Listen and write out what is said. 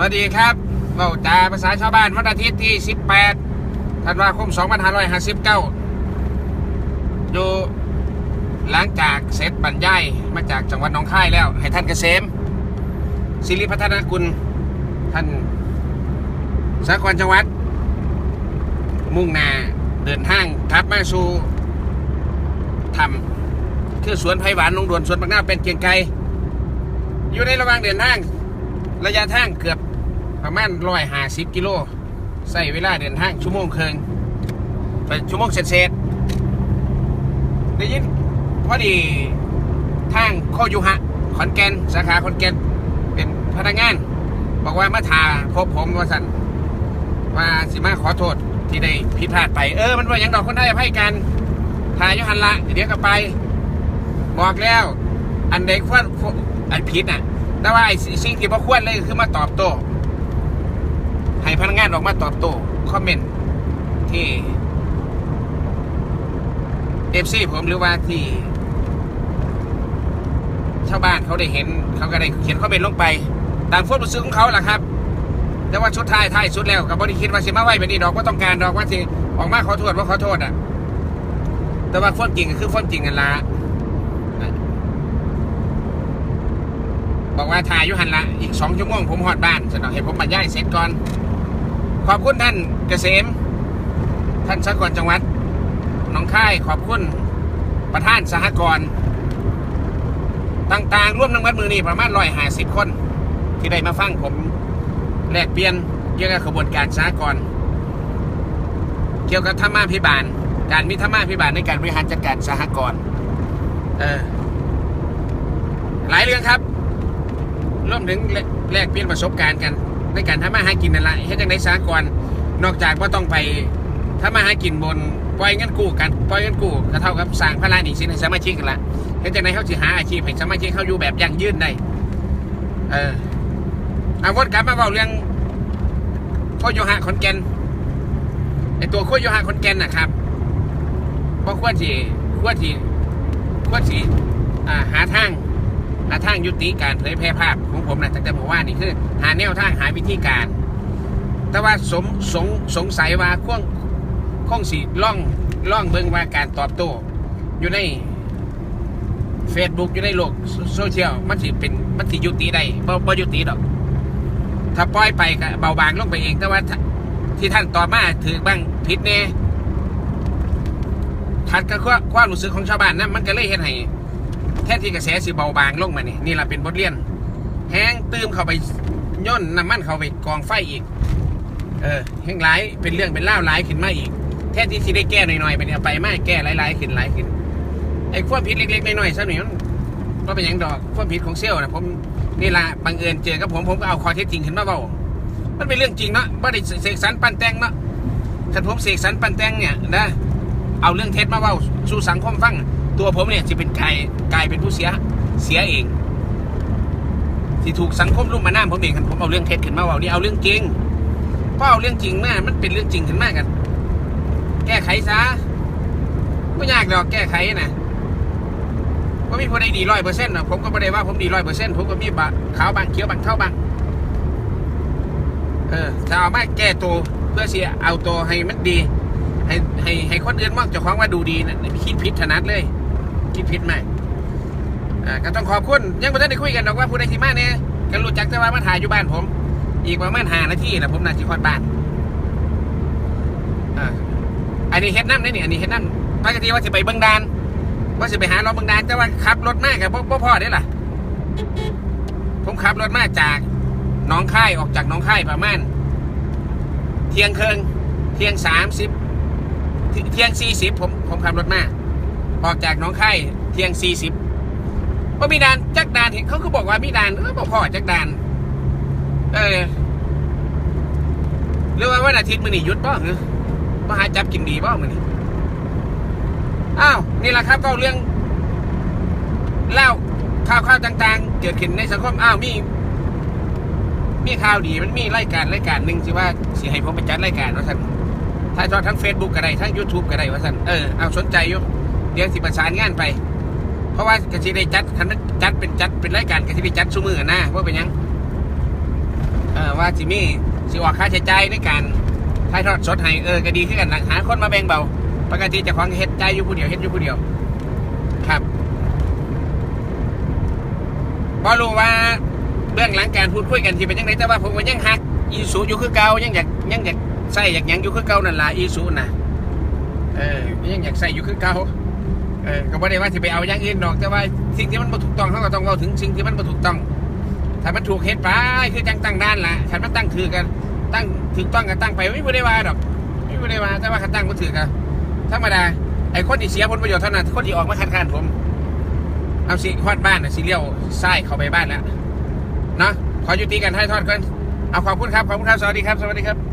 วัสดีครับเบาจาภาษาชาวบ้านวันอาทิตย์ที่ 18 ธันวาคม 2559 อยู่หลังจากเสร็จบรรยายมาจากจังหวัดหนองคายแล้ว ให้ท่านเกษมศิริพัฒนกุลท่านสากลจังหวัด มุ่งหน้าเดินทางกลับมาสู่ทำคือสวนไผ่หวานลงด่วนสวนบางนาเป็นเกียงไกรอยู่ในระหว่างเดินทางระยะทางเกือบ ประมาณร้อยห้าสิบกิโลใส่เวลาเดินทางชั่วโมงครึ่งไปชั่วโมงเศษๆได้ยินพอดีทางโคยุหะขอนแก่นสาขาขอนแก่นเป็นพนักงาน บอกว่ามาทาพบผมว่าสันว่าสิมาขอโทษที่ได้ผิดพลาดไป เออมันว่าอย่างดอกคนได้ให้กันทายยุหันละเดี๋ยวก็ไปบอกแล้ว อันใดควรอันผิดน่ะ แต่ว่าไอ้สิ่งที่บ่ควรเลยคือมาตอบโต้ ให้พนักงานออกมาตอบโต้คอมเมนต์ที่เอฟซีผมหรือว่าที่ ชาวบ้านเขาได้เห็นเขาก็ได้เขียนคอมเมนต์ลงไป ตามความรู้สึกของเขาแหละครับ แต่ว่าชุดท้ายท้ายสุดแล้วกับบริคิดว่าสิมาไหวแบบนี้ดอกว่าต้องการดอกว่าสิออกมาขอโทษว่าขอโทษอะ แต่ว่าความจริงก็คือความจริงกันละบอกว่าถ่ายอยู่หันละอีกสองชั่วโมงผมหอดบ้านสนองให้ผมบรรยายเสร็จก่อน ขอบคุณท่านเกษม ท่านสกลจังหวัดหนองคายขอบคุณประธานสหกรณ์ต่างๆร่วมทั้งวัดมือนี้ประมาณร้อยห้าสิบคน ที่ได้มาฟังผมแลกเปลี่ยนเกี่ยวกับขบวนการสหกรณ์เกี่ยวกับธรรมาพิบาล การมีธรรมาพิบาลในการบริหารจัดการสหกรณ์เออหลายเรื่องครับร่วมถึงแลกเปลี่ยนประสบการณ์กัน ในการทำมาหากินนั่นแหละเฮ็ดจังไดสหกรณ์นอกจากว่าต้องไปทำมาหากินบนปล่อยเงินกู้กันปล่อยเงินกู้ก็เท่ากับสร้างพระราหนีสินให้สมาชิกกันละเฮ็ดจังไดเขาสิหาอาชีพให้สมาชิกเขาอยู่แบบยั่งยืนได้เออเอาวนกลับมาเว้าเรื่องโคโยฮะขอนแก่นไอตัวโคโยฮะขอนแก่นนะครับบ่ควรสิควรสิควรสิอ่าหาทาง หาทางยุติการเผยแพร่ภาพของผมนะตั้งแต่เมื่อวานนี่คือ หาแนวทางหาวิธีการ แต่ว่าสมสงสงสัยว่าข้องข้องสีล่องล่องเบิงว่าการตอบโต้อยู่ใน Facebook อยู่ในโลกโซเชียลมันสิเป็นมันสิยุติได้บ่บ่ยุติดอก ถ้าปล่อยไปก็เบาบางลงไปเอง แต่ว่าที่ท่านตอบมาถือบ้างผิดแน่ทัดกับความความรู้สึกของชาวบ้านนะมันก็เลยเห็นให้ แทนที่กระแสสิเบาบางลงมานี่นี่แหละเป็นบทเรียน แห้งตืมเข้าไปย่นน้ำมันเข้าไปกองไฟอีก เออแห้งหลายเป็นเรื่องเป็นเล่าวหลายขึ้นมาอีก แทนที่สิได้แก้หน่อยๆไปเนี่ยไปไม่แก้หลายๆขึ้นหลายขึ้นไอ้ความผิดเล็กๆน้อยๆซะหน่อยมันก็เป็นอย่างดอกความผิดของเซลล์นะผมนี่ละบังเอิญเจอกับผมผมก็เอาข้อเท็จจริงขึ้นมาเบามันเป็นเรื่องจริงเนาะไม่ได้เสกสรรปั้นแต่งเนาะถ้าผมเสกสรรปั้นแต่งเนี่ยนะเอาเรื่องเท็จมาเบาสู่สังคมฟัง ตัวผมเนี่ยจะเป็นกายกายเป็นผู้เสียเสียเองที่ถูกสังคมลุ่มมาน้าผมเองครับผมเอาเรื่องเท็จขึ้นมาเว่านี่เอาเรื่องจริงเพราะเอาเรื่องจริงมามันเป็นเรื่องจริงขึ้นมากัน แก้ไขซะไม่ยากหรอกแก้ไขนะว่ามีคนใดดีร้อยเปอร์เซ็นต์นะผมก็ไม่ได้ว่าผมดีร้อยเปอร์เซ็นต์ผมก็มีบะขาวบางเขียวบางเท่าบางเออถ้าเอามาแก้ตัวเพื่อเสียเอาตัวให้มันดี ให้ให้ให้คนอื่นมองเจ้าของว่าดูดีนะคิดผิดถนัดเลย คิดผิดมากอ่าก็ต้องขอบคุณยังไม่ได้คุยกันหรอกว่าผู้ใดที่มาเนี่ยก็รู้จักแต่ว่ามาถ่ายอยู่บ้านผม อีกประมาณหานาทีนะผมน่าจะคอดบ้านอ่าอันนี้เฮ็ดน้ำนี่นี่อันนี้เฮ็ดน้ำปกติว่าจะไปเบิงดาน ว่าจะไปหาเราเบิงดานแต่ว่าขับรถมากกับพ่อพ่อได้ล่ะ ผมขับรถมาจากน้องค่ายออกจากน้องค่ายประมาณเที่ยงเคืนเที่ยงสามสิบเที่ยงสี่สิบผมผมขับรถมา ออกจากน้องค่เที่ยงสี่สิบว่ามีดานจักดานเห็นเขาก็บอกว่ามีดานเออบอกพ่อจักดาน เออหรือว่าวันอาทิตย์มือนี่หยุดบ้างหรือมาหาจับกินดีบ้างมือนี่อ้าวนี่แหละครับก็เรื่องเล่าข่าวข่าวต่างๆ เกิดขึ้นในสังคมอ้าวมี มีข่าวดีมันมีรายการรายการหนึ่งสิว่าสิให้ผมไปจัดรายการว่าท่านถ่ายทอดทั้ง Facebook ก็ได้ทั้ง YouTube ก็ได้ว่าสันเออเอาสนใจอยู่ ดี๋ยวสิประสานงานไป เพราะว่ากระสิได้จัดคันมันจัดเป็นจัดเป็นรายการกะสิได้จัดซุมือหน้าว่าเป็นยังเอออว่าจิมี่สิออกค่าใช้จ่ายในการถ่ายทอดสดให้เออก็ดีขึ้นกันหาคนมาแบ่งเบาปกติจะของเฮ็ดใจอยู่ผู้เดียวเฮ็ดอยู่ผู้เดียว ครับบอรู้ว่าเบื้องหลังการพูดคุยกันที่เป็นยังไงแต่ว่าผมก็ยังฮักอีสูอยู่คือเก่ายังอยากยังอยากใส่อยากหยังอยู่คือเก่านั่นล่ะอีสูน่ะเออยังอยากใส่อยู่คือเก่า เออก็บ่ได้ว่าสิไปเอาอย่างอื่นดอก แต่ว่าสิ่งที่มันบ่ถูกต้องเขาก็ต้องเว้าถึงสิ่งที่มันบ่ถูกต้องถ้ามันถูกเฮ็ดไปคือจังตั้งด้านล่ะคันมันตั้งถือกันตั้งถูกต้องกันตั้งไปไม่บ่ได้ว่าดอกไม่บ่ได้ว่าแต่ว่าคันตั้งบ่ถือกันธรรมดาไอ้คนที่เสียผลประโยชน์เท่านั้นคนที่ออกมาคัดค้านผมเอาสิฮอดบ้านน่ะสิเลี้ยวซ้ายเข้าไปบ้านแล้วเนาะขอยุติการถ่ายทอดก่อนเอาขอบคุณครับขอบคุณครับสวัสดีครับสวัสดีครับ